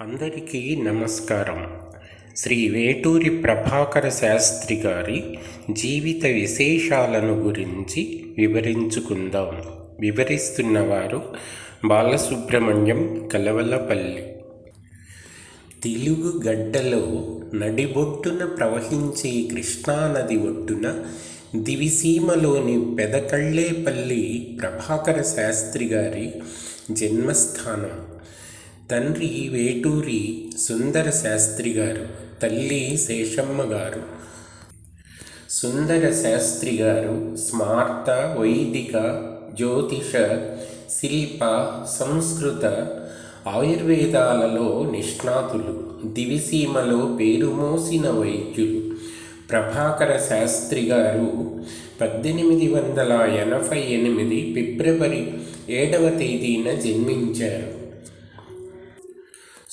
అందరికీ నమస్కారం. శ్రీ వేటూరి ప్రభాకర శాస్త్రి గారి జీవిత విశేషాలను గురించి వివరించుకుందాం. వివరిస్తున్నవారు బాలసుబ్రహ్మణ్యం కలవలపల్లి. తెలుగు గడ్డలో నడిబొట్టున ప్రవహించే కృష్ణానది ఒడ్డున దివిసీమలోని పెదకళ్ళేపల్లి ప్రభాకర శాస్త్రి గారి జన్మస్థానం. తండ్రి వేటూరి సుందర శాస్త్రి గారు తల్లి శేషమ్మ గారు సుందర శాస్త్రి గారు స్మార్త వైదిక జ్యోతిష శిల్ప సంస్కృత ఆయుర్వేదాలలో నిష్ణాతులు దివిసీమలో పేరుమోసిన వైద్యులు. ప్రభాకర శాస్త్రి గారు పద్దెనిమిది వందల ఎనభై ఎనిమిది ఫిబ్రవరి ఏడవ తేదీన జన్మించారు.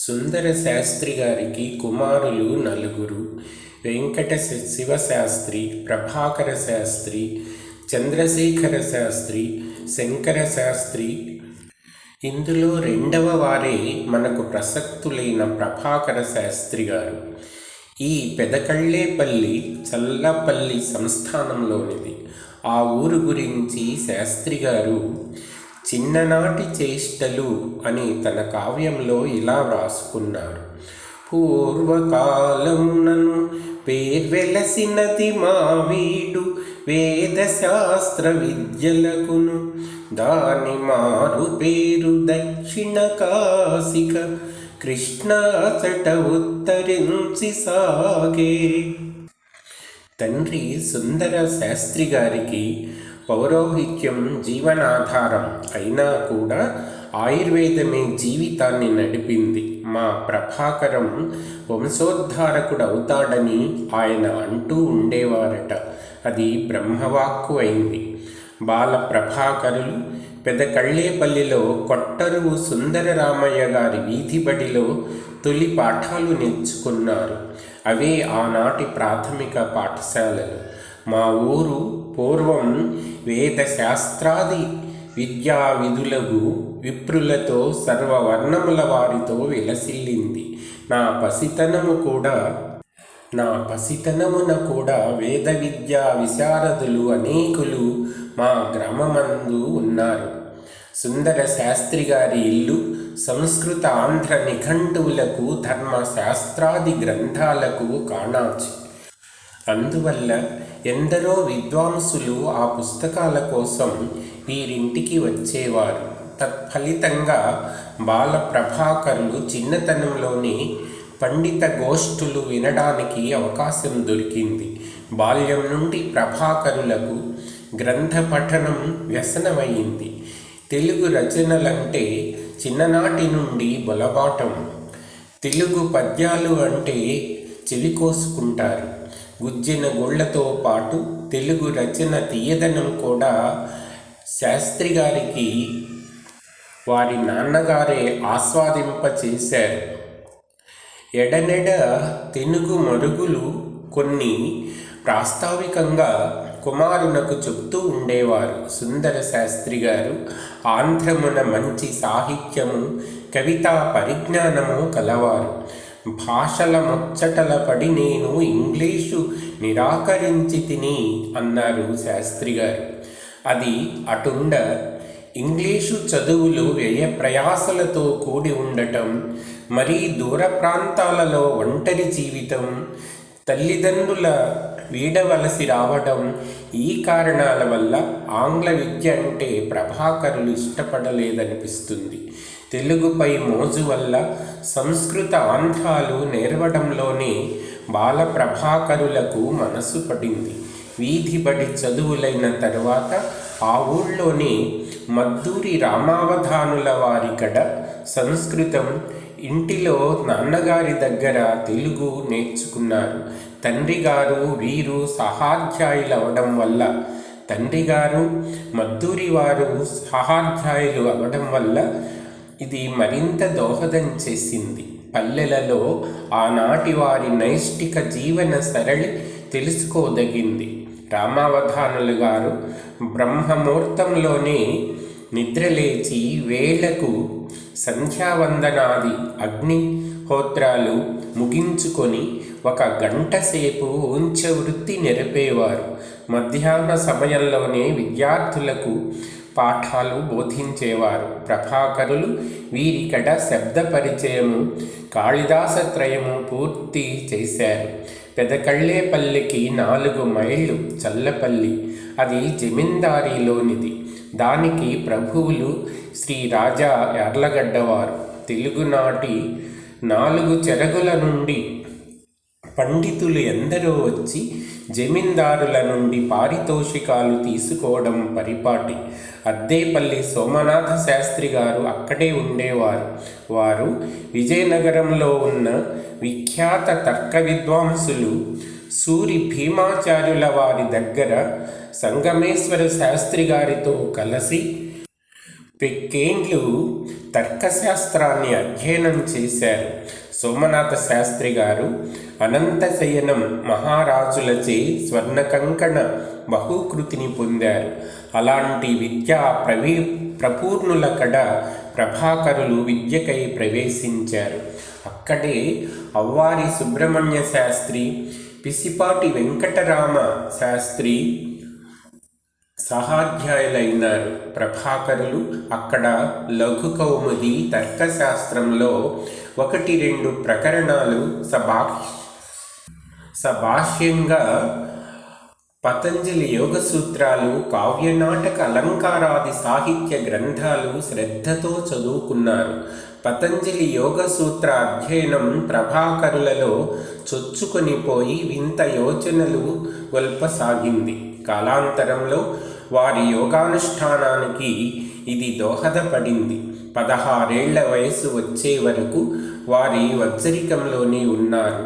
సుందర శాస్త్రి గారికి కుమారులు నలుగురు. వెంకట శివ శివశాస్త్రి ప్రభాకర శాస్త్రి చంద్రశేఖర శాస్త్రి శంకర శాస్త్రి. ఇందులో రెండవ వారే మనకు ప్రసక్తులైన ప్రభాకర శాస్త్రి గారు. ఈ పెదకళ్ళేపల్లి చల్లపల్లి సంస్థానంలోనిది. ఆ ఊరు గురించి శాస్త్రి గారు చిన్ననాటి చేష్టలు అని తన కావ్యంలో ఇలా వ్రాసుకున్నారు పూర్వకాలమునను పేర్వెలసినది మా వీడు వేదశాస్త్ర విద్యలకును. దాని మారు పేరు దక్షిణ కాశిక. కృష్ణాచట ఉత్తరించి సాగే. తండ్రి సుందర శాస్త్రి గారికి పౌరోహిత్యం జీవనాధారం అయినా కూడా ఆయుర్వేదమే జీవితాన్ని నడిపింది. మా ప్రభాకరం వంశోద్ధారకుడు అవుతాడని ఆయన అంటూ ఉండేవారట. అది బ్రహ్మవాక్కు అయింది. బాల ప్రభాకరులు పెదకళ్ళేపల్లిలో కొట్టరువు సుందరరామయ్య గారి వీధి బడిలో తొలి పాఠాలు నేర్చుకున్నారు. అవే ఆనాటి ప్రాథమిక పాఠశాలలు. మా ఊరు పూర్వం వేద శాస్త్రాది విద్యా విధులకు విప్రులతో సర్వవర్ణముల వారితో విలసిల్లింది. నా పసితనము కూడా నా పసితనమున కూడా వేద విద్యా విశారదులు అనేకులు మా గ్రామమందు ఉన్నారు. సుందర శాస్త్రి గారి ఇల్లు సంస్కృత ఆంధ్ర నిఘంటువులకు ధర్మ శాస్త్రాది గ్రంథాలకు కాణాచి. అందువల్ల ఎందరో విద్వాంసులు ఆ పుస్తకాల కోసం వీరింటికి వచ్చేవారు. తత్ఫలితంగా బాల ప్రభాకరులు చిన్నతనంలోనే పండిత గోష్ఠులు వినడానికి అవకాశం దొరికింది. బాల్యం నుండి ప్రభాకరులకు గ్రంథ పఠనం వ్యసనమైంది తెలుగు రచనలంటే చిన్ననాటి నుండి బొలబాటం. తెలుగు పద్యాలు అంటే చెవి కోసుకుంటారు గుజ్జిన గుళ్ళతో పాటు తెలుగు రచన తీయదనం కూడా శాస్త్రి గారికి వారి నాన్నగారే ఆస్వాదింపచేశారు. ఎడనెడ తెలుగు మరుగులు కొన్ని ప్రాస్తావికంగా కుమారునకు చెప్తూ ఉండేవారు. సుందర శాస్త్రి గారు ఆంధ్రమున మంచి సాహిత్యము కవితా పరిజ్ఞానము కలవారు. భాషల ముచ్చటల పడి నేను ఇంగ్లీషు నిరాకరించి తిని అన్నారు శాస్త్రి గారు అది అటుండ ఇంగ్లీషు చదువులు వ్యయ ప్రయాసలతో కూడి ఉండటం మరీ దూర ప్రాంతాలలో ఒంటరి జీవితం తల్లిదండ్రుల వీడవలసి రావడం ఈ కారణాల వల్ల ఆంగ్ల విద్య అంటే ప్రభాకరులు ఇష్టపడలేదనిపిస్తుంది. తెలుగుపై మోజు వల్ల సంస్కృత ఆంధ్రాలు నేర్వడంలోనే బాల ప్రభాకరులకు మనసు పడింది. వీధి బడి చదువులైన తరువాత ఆ ఊళ్ళోనే మద్దూరి రామావధానుల వారి గడ సంస్కృతం. ఇంటిలో నాన్నగారి దగ్గర తెలుగు నేర్చుకున్నారు. తండ్రి గారు వీరు సహాధ్యాయులు అవడం వల్ల తండ్రి గారు మద్దూరి వారు సహాధ్యాయులు అవడం వల్ల ఇది మరింత దోహదం చేసింది. పల్లెలలో ఆనాటి వారి నైష్టిక జీవన సరళి తెలుసుకోదగింది. రామావధానులు గారు బ్రహ్మముహూర్తంలోనే నిద్రలేచి వేళకు సంధ్యావందనాది అగ్నిహోత్రాలు ముగించుకొని ఒక గంట సేపు ఉంచవృత్తి నెరపేవారు. మధ్యాహ్న సమయంలోనే విద్యార్థులకు పాఠాలు బోధించేవారు. ప్రభాకరులు వీరికడ శబ్ద పరిచయము కాళిదాసత్రయము పూర్తి చేశారు. పెదకళ్ళేపల్లికి నాలుగు మైళ్ళు చల్లపల్లి. అది జమీందారీలోనిది. దానికి ప్రభువులు శ్రీ రాజా ఎర్లగడ్డవారు తెలుగునాటి నాలుగు చెరగుల నుండి పండితులు ఎందరో వచ్చి జమీందారుల నుండి పారితోషికాలు తీసుకోవడం పరిపాటి. అద్దేపల్లి సోమనాథ శాస్త్రి గారు అక్కడే ఉండేవారు. వారు విజయనగరంలో ఉన్న విఖ్యాత తర్క విద్వాంసులు సూరి భీమాచార్యుల వారి దగ్గర సంగమేశ్వర శాస్త్రి గారితో కలిసి పెక్కేండ్లు తర్కశాస్త్రాన్ని అధ్యయనం చేశారు. సోమనాథ శాస్త్రి గారు అనంతశయనం మహారాజులచే స్వర్ణకంకణ బహుకృతిని పొందారు. అలాంటి విద్యా ప్రవీ ప్రపూర్ణుల కడ ప్రభాకరులు విద్యకై ప్రవేశించారు. అక్కడే అవ్వారి సుబ్రహ్మణ్య శాస్త్రి పిసిపాటి వెంకటరామ శాస్త్రి సహాధ్యాయులైనారు. ప్రభాకరులు అక్కడ లఘు కౌముది తర్కశాస్త్రంలో ఒకటి రెండు ప్రకరణాలు సభా సభాష్యంగా పతంజలి యోగ సూత్రాలు కావ్యనాటక అలంకారాది సాహిత్య గ్రంథాలు శ్రద్ధతో చదువుకున్నారు. పతంజలి యోగ సూత్ర అధ్యయనం ప్రభాకరులలో చొచ్చుకొని పోయి వింత యోచనలు గొల్పసాగింది కాలాంతరంలో వారి యోగానుష్ఠానానికి ఇది దోహదపడింది. పదహారేళ్ళ వయసు వచ్చే వరకు వారి వజ్జరికంలోనే ఉన్నారు.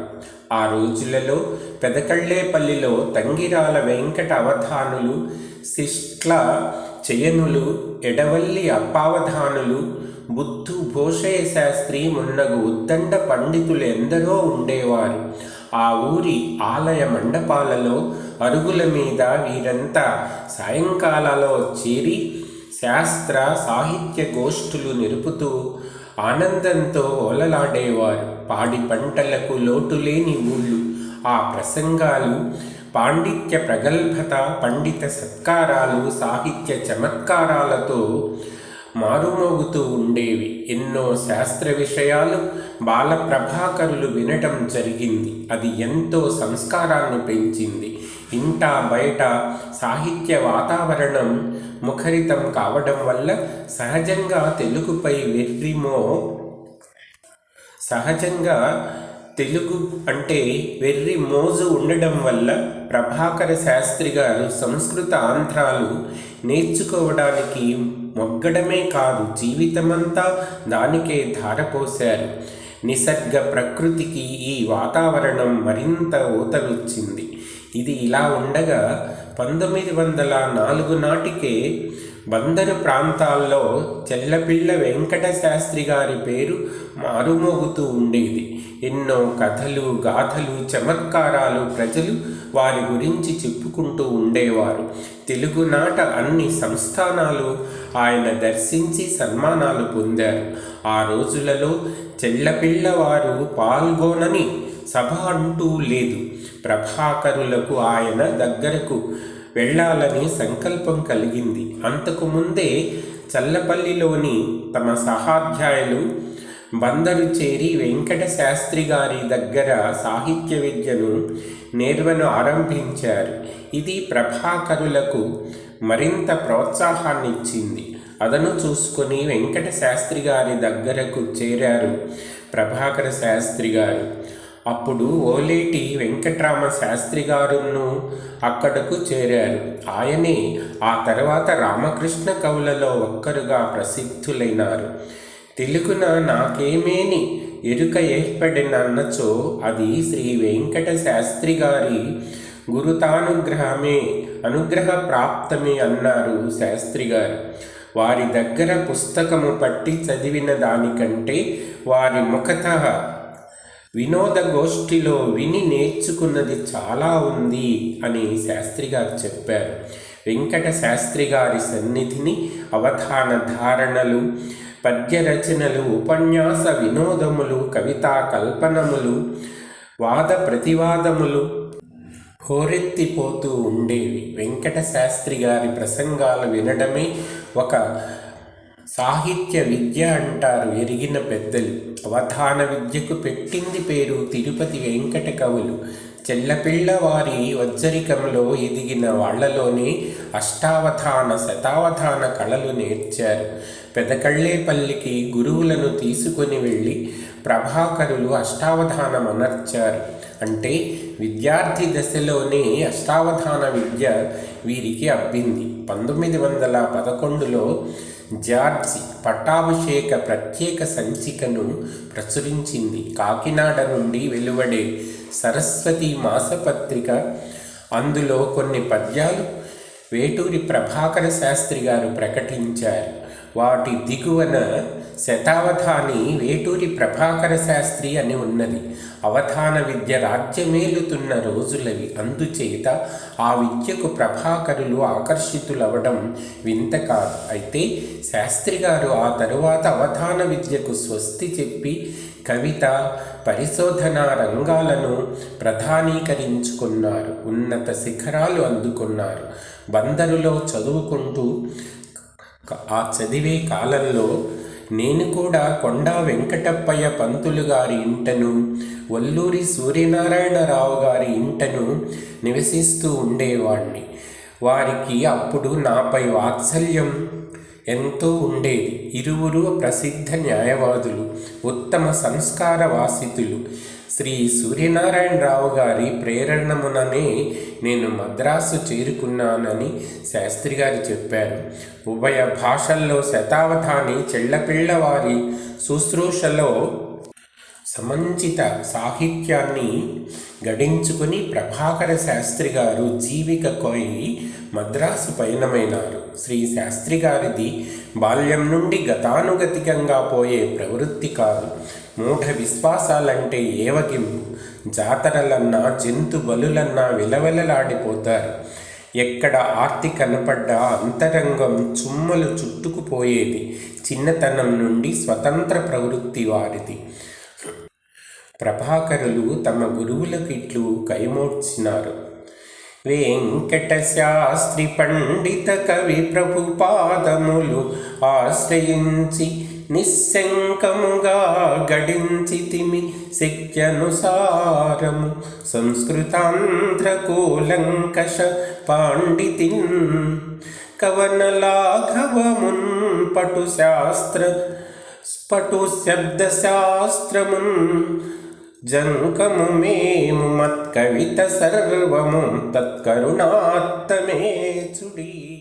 ఆ రోజులలో పెదకళ్ళేపల్లిలో తంగిరాల వెంకట అవధానులు శిష్ట్ల చయనులు ఎడవల్లి అప్పావధానులు బుద్ధు భోషయ శాస్త్రి మున్నగు ఉద్దండ పండితులు ఎందరో ఉండేవారు. ఆ ఊరి ఆలయ మండపాలలో అరుగుల మీద వీరంతా సాయంకాలలో చేరి శాస్త్ర సాహిత్య గోష్ఠులు నిరుపుతూ ఆనందంతో ఓలలాడేవారు. పాడి పంటలకు లోటులేని ఊళ్ళు. ఆ ప్రసంగాలు పాండిత్య ప్రగల్భత పండిత సత్కారాలు సాహిత్య చమత్కారాలతో మారుమోగుతూ ఉండేవి. ఎన్నో శాస్త్ర విషయాలు బాలప్రభాకరులు వినటం జరిగింది. అది ఎంతో సంస్కారాన్ని పెంచింది. ఇంట బయట సాహిత్య వాతావరణం ముఖరితం కావడం వల్ల సహజంగా తెలుగుపై వెర్రిమో సహజంగా తెలుగు అంటే వెర్రి మోజు ఉండడం వల్ల ప్రభాకర శాస్త్రి గారు సంస్కృత ఆంధ్రాలు నేర్చుకోవడానికి మొగ్గడమే కాదు జీవితమంతా దానికే ధారపోశారు. నిసర్గ ప్రకృతికి ఈ వాతావరణం మరింత ఊతమిచ్చింది. ఇది ఇలా ఉండగా పంతొమ్మిది వందల నాలుగు నాటికే బందరు ప్రాంతాల్లో చెల్లపిల్ల వెంకట శాస్త్రి గారి పేరు మారుమోగుతూ ఉండేది. ఎన్నో కథలు గాథలు చమత్కారాలు ప్రజలు వారి గురించి చెప్పుకుంటూ ఉండేవారు. తెలుగునాట అన్ని సంస్థానాలు ఆయన దర్శించి సన్మానాలు పొందారు. ఆ రోజులలో చెల్లపిల్లవారు పాల్గొనని సభ అంటూ లేదు. ప్రభాకరులకు ఆయన దగ్గరకు వెళ్ళాలని సంకల్పం కలిగింది. అంతకు ముందే చల్లపల్లిలోని తమ సహాధ్యాయులు బందరు చేరి వెంకట శాస్త్రి గారి దగ్గర సాహిత్య విద్యను నేర్వను ఆరంభించారు. ఇది ప్రభాకరులకు మరింత ప్రోత్సాహాన్ని ఇచ్చింది అదను చూసుకొని వెంకట శాస్త్రి గారి దగ్గరకు చేరారు ప్రభాకర శాస్త్రి గారు. అప్పుడు ఓలేటి వెంకట్రామ శాస్త్రి గారును అక్కడకు చేరారు. ఆయనే ఆ తర్వాత రామకృష్ణ కవులలో ఒక్కరుగా ప్రసిద్ధులైనారు. తెలుగున నాకేమేని ఎరుక ఏర్పడినన్నచో అది శ్రీ వెంకట శాస్త్రి గారి గురుతానుగ్రహమే అనుగ్రహ ప్రాప్తమే అన్నారు శాస్త్రి గారు వారి దగ్గర పుస్తకము పట్టి చదివిన దానికంటే వారి ముఖత వినోద గోష్ఠిలో విని నేర్చుకున్నది చాలా ఉంది అని శాస్త్రి గారు చెప్పారు. వెంకట శాస్త్రి గారి సన్నిధిని అవధాన ధారణలు పద్య రచనలు ఉపన్యాస వినోదములు కవితా కల్పనములు వాద ప్రతివాదములు హోరెత్తిపోతూ ఉండేవి. వెంకట శాస్త్రి గారి ప్రసంగాలు వినడమే ఒక సాహిత్య విద్య అంటారు ఎరిగిన పెద్దలు. అవధాన విద్యకు పెట్టింది పేరు తిరుపతి వెంకట కవులు. చెల్లపిళ్ళవారి వజ్జరికంలో ఎదిగిన వాళ్ళలోనే అష్టావధాన శతావధాన కళలు నేర్చారు. పెదకళ్ళేపల్లికి గురువులను తీసుకొని వెళ్ళి ప్రభాకరులు అష్టావధానం అనర్చారు. అంటే విద్యార్థి దశలోనే అష్టావధాన విద్య వీరికి అబ్బింది. పంతొమ్మిది వందల పదకొండులో జార్జి పట్టాభిషేక ప్రత్యేక సంచికను ప్రచురించింది. కాకినాడ నుండి వెలువడే సరస్వతి మాసపత్రిక అందులో కొన్ని పద్యాలు వేటూరి ప్రభాకర శాస్త్రి గారు ప్రకటించారు. వాటి దిగువన శతావధాని వేటూరి ప్రభాకర శాస్త్రి అని ఉన్నది. అవధాన విద్య రాజ్యమేలుతున్న రోజులవి. అందుచేత ఆ విద్యకు ప్రభాకరులు ఆకర్షితులవడం వింత కాదు. అయితే శాస్త్రి గారు ఆ తరువాత అవధాన విద్యకు స్వస్తి చెప్పి కవిత పరిశోధన రంగాలను ప్రధానీకరించుకున్నారు. ఉన్నత శిఖరాలు అందుకున్నారు. బందరులో చదువుకుంటూ ఆ చదివే కాలంలో నేను కూడా కొండా వెంకటప్పయ్య పంతులు గారి ఇంటను వల్లూరి సూర్యనారాయణరావు గారి ఇంటను నివసిస్తూ ఉండేవాణ్ణి. వారికి అప్పుడు నాపై వాత్సల్యం ఎంతో ఉండేది. ఇరువురు ప్రసిద్ధ న్యాయవాదులు ఉత్తమ సంస్కార వాసితులు శ్రీ సూర్యనారాయణరావు గారి ప్రేరణముననే నేను మద్రాసు చేరుకున్నానని శాస్త్రి గారు చెప్పారు. ఉభయ భాషల్లో శతావధాని చెళ్ళపిళ్ళవారి శుశ్రూషలో సమంచిత సాహిత్యాన్ని గడించుకుని ప్రభాకర శాస్త్రి గారు జీవిక కోయి మద్రాసు పయనమైనారు. శ్రీ శాస్త్రి గారిది బాల్యం నుండి గతానుగతికంగా పోయే ప్రవృత్తి కాదు. మూఢ విశ్వాసాలంటే ఏవగింపు? జాతరలన్నా జంతు బలులన్నా విలవెలలాడిపోతారు. ఎక్కడ ఆర్తి కనపడ్డా అంతరంగం చుమ్మలు చుట్టుకుపోయేది. చిన్నతనం నుండి స్వతంత్ర ప్రవృత్తి వారిది. ప్రభాకరులు తమ గురువులకు ఇట్లు కైమోడ్చినారు. వెంకట శాస్త్రి పండిత కవి ప్రభుపాదములు ఆశ్రయించి నిస్సంకముగా గడించితిమి శక్త్యనుసారము. సంస్కృతాంధ్రకూలంకష పాండితిన్ కవనలాఘవమున్ పటు శాస్త్ర పటు శబ్దశాస్త్రమున్ జంకము మేము మత్కవిత సర్వము తత్కరుణాత్తమే చుడీ.